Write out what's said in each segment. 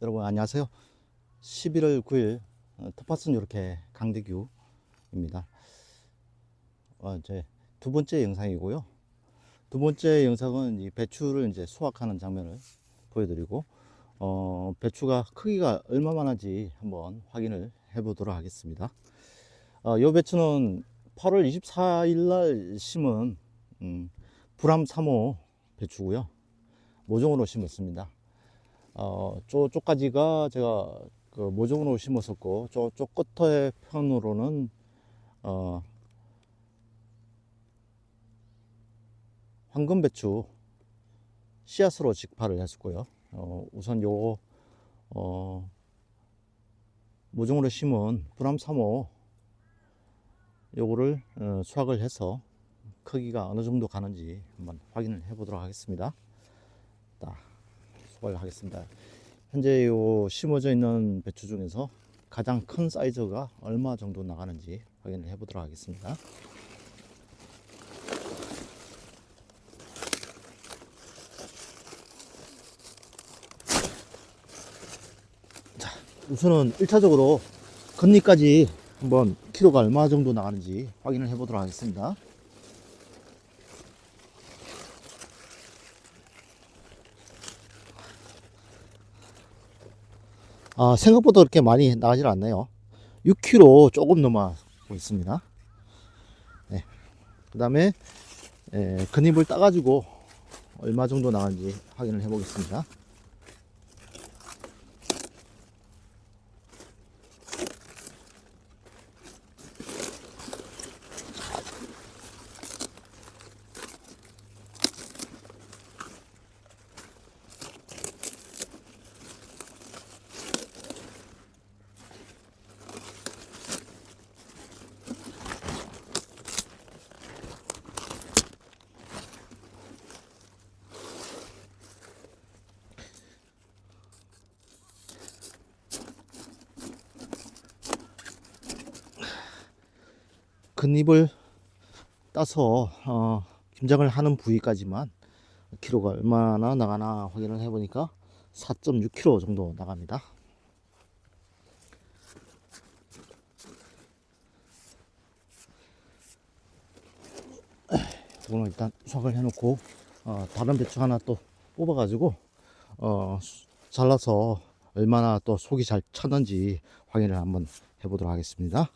여러분 안녕하세요. 11월 9일 어, 특파선 이렇게 강대규입니다. 어, 이제 두 번째 영상이고요. 두 번째 영상은 이 배추를 이제 수확하는 장면을 보여드리고 어, 배추가 크기가 얼마만한지 한번 확인을 해 보도록 하겠습니다. 어, 요 배추는 8월 24일 날 심은 음, 불암 3호 배추고요. 모종으로 심었습니다. 어, 저 쪽까지가 제가 그 모종으로 심었었고 저쪽 끝에 편으로는 어, 황금 배추 씨앗으로 직파를 했었고요. 어, 우선 요거 어, 모종으로 심은 불암 3호 요거를 어, 수확을 해서 크기가 어느 정도 가는지 한번 확인을 해 보도록 하겠습니다. 자, 수확을 하겠습니다. 현재 요 심어져 있는 배추 중에서 가장 큰 사이즈가 얼마 정도 나가는지 확인을 해 보도록 하겠습니다. 자, 우선은 1차적으로 건니까지 한번 키로가 얼마 정도 나가는지 확인을 해 보도록 하겠습니다. 아, 생각보다 그렇게 많이 나가질 않네요. 6kg 조금 넘어가고 있습니다. 네. 그 다음에, 근입을 따가지고 얼마 정도 나가는지 확인을 해 보겠습니다. 근입을 따서 어, 김장을 하는 부위까지만 키로가 얼마나 나가나 확인을 해보니까 4.6kg 정도 나갑니다. 이거는 일단 수확을 해놓고 어, 다른 배추 하나 또 뽑아가지고 어, 잘라서 얼마나 또 속이 잘 찼는지 확인을 한번 해보도록 하겠습니다.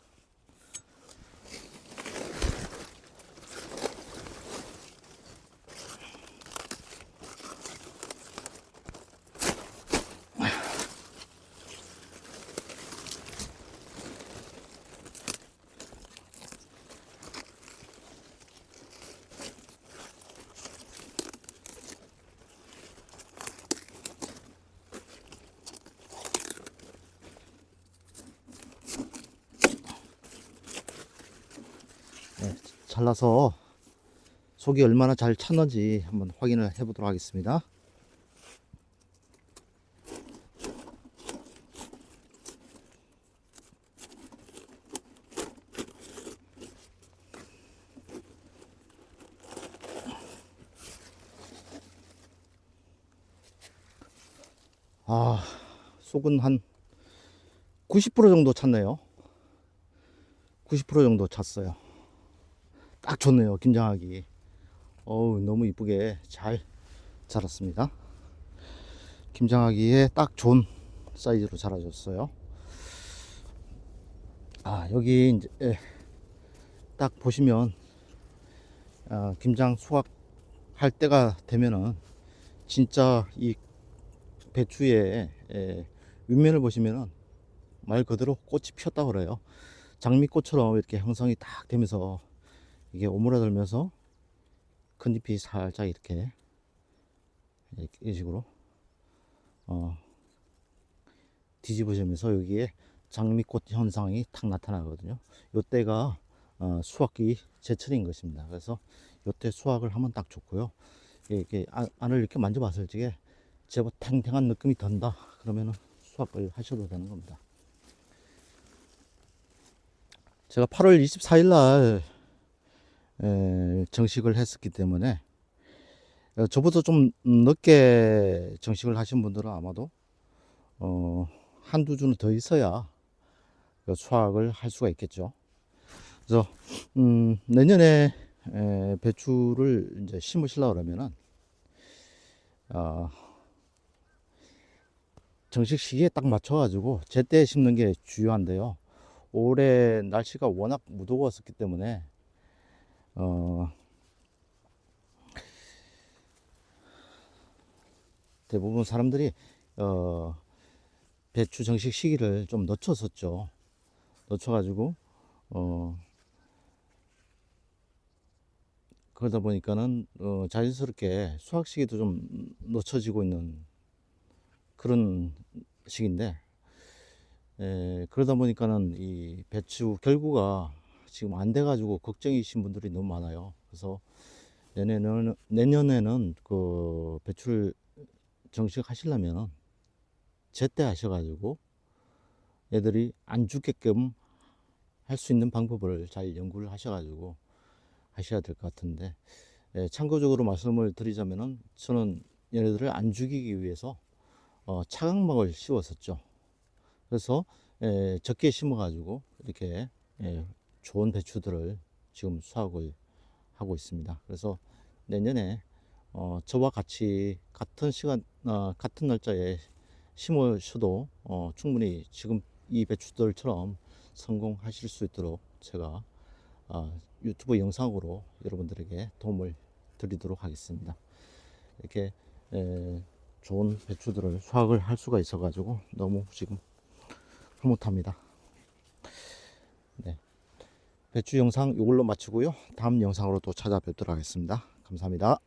네, 잘라서 속이 얼마나 잘 찼는지 한번 확인을 해 보도록 하겠습니다. 아, 속은 한 90% 정도 찼네요. 90% 정도 찼어요. 딱 좋네요 김장하기. 어우 너무 이쁘게 잘 자랐습니다. 김장하기에 딱 좋은 사이즈로 자라줬어요. 아 여기 이제 예, 딱 보시면 아, 김장 수확할 때가 되면은 진짜 이 배추의 예, 윗면을 보시면은 말 그대로 꽃이 피었다 그래요. 장미꽃처럼 이렇게 형성이 딱 되면서 이게 오므라들면서 큰 잎이 살짝 이렇게 이런 식으로 어 뒤집어지면서 여기에 장미꽃 현상이 탁 나타나거든요. 요때가 어 수확기 제철인 것입니다. 그래서 요때 수확을 하면 딱 좋고요. 이게 안- 안을 이렇게 만져봤을 적에 제법 탱탱한 느낌이 든다. 그러면은 수확을 하셔도 되는 겁니다. 제가 8월 24일 날 에, 정식을 했었기 때문에 어, 저보다 좀 늦게 정식을 하신 분들은 아마도 어, 한두 주는 더 있어야 그 수확을 할 수가 있겠죠. 그래서 음, 내년에 에, 배추를 이제 심으시려 그러면은 어, 정식 시기에 딱 맞춰가지고 제때 심는 게 중요한데요. 올해 날씨가 워낙 무더웠었기 때문에 어, 대부분 사람들이 어, 배추 정식 시기를 좀 늦췄었죠. 늦춰가지고 어, 그러다 보니까는 어, 자연스럽게 수확 시기도 좀 늦춰지고 있는 그런 시기인데 에, 그러다 보니까는 이 배추 결구가 지금 안 돼가지고 걱정이신 분들이 너무 많아요. 그래서 내년에는 내년에는 그 배추를 정식 하시려면은 제때 하셔가지고 애들이 안 죽게끔 할 수 있는 방법을 잘 연구를 하셔가지고 하셔야 될 것 같은데 예, 참고적으로 말씀을 드리자면은 저는 얘네들을 안 죽이기 위해서 어, 차각막을 씌웠었죠. 그래서 예, 적게 심어가지고 이렇게 예, 좋은 배추들을 지금 수확을 하고 있습니다. 그래서 내년에 어, 저와 같이 같은 시간 어, 같은 날짜에 심으셔도 어, 충분히 지금 이 배추들처럼 성공하실 수 있도록 제가 어, 유튜브 영상으로 여러분들에게 도움을 드리도록 하겠습니다. 이렇게 에, 좋은 배추들을 수확을 할 수가 있어 가지고 너무 지금 흐뭇합니다. 네. 배추 영상 이걸로 마치고요. 다음 영상으로 또 찾아뵙도록 하겠습니다. 감사합니다.